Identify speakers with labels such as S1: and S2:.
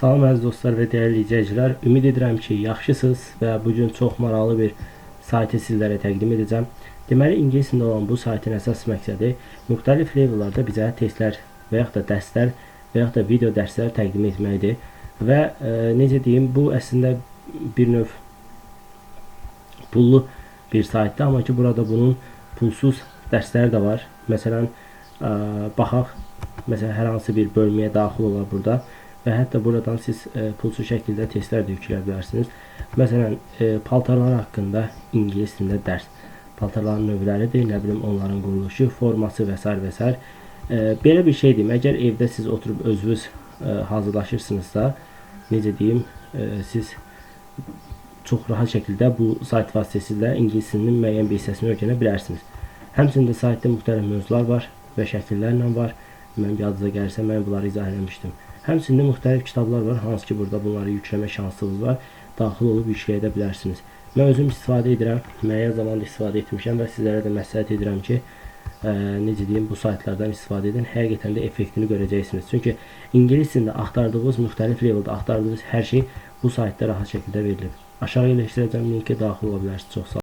S1: Salam əziz dostlar və dəyərli izləyicilər. Ümid edirəm ki, yaxşısınız və bu gün çox maraqlı bir saytı sizlərə təqdim edəcəm. Deməli, ingilis dilində olan bu saytın əsas məqsədi müxtəlif levellarda bizə testlər və yaxud da dərslər və yaxud da video dərslər təqdim etməkdir. Və e, necə deyim, bu əslində bir növ pullu bir saytdır, amma ki burada bunun pulsuz dərsləri də var. Məsələn, ə, baxaq, məsələn hər hansı bir bölməyə daxil olar burada və hətta buradan siz ə, pulsuz şəkildə testlər də yükləyə bilərsiniz. Məsələn, ə, paltarlar haqqında ingilis dilində dərs. Paltarların növləridir, nə bilim onların quruluşu, forması və s. və. Ə, belə bir şey deyim, əgər evdə siz oturub özünüz ə, hazırlaşırsınızsa, necə deyim, ə, siz çox rahat şəkildə bu sayt vasitəsilə ingilis dilinin müəyyən bir hissəsini öyrənə bilərsiniz. Həmçinin də saytda müxtəlif mövzular var və şəkillərlə var. Mən adıza gəlirsə mən bunları izah eləmişdim. Həmçinin də müxtəlif kitablar var, hansı ki burada bunları yükləmə şansınız var. Daxil olub yükləyə də bilərsiniz. Mən özüm istifadə edirəm, müəyyən zamanda istifadə etmişəm və sizlərə də məsləhət edirəm ki, ə, necə deyim, bu saytlardan istifadə edin. Həqiqətən də effektini görəcəksiniz. Çünki ingilis dilində axtardığınız müxtəlif leveldə axtardığınız hər şey bu saytda rahat şəkildə verilib. Aşağı yerləşdirəcəm linki daxil ola bilərsiniz. Çox sağ olun.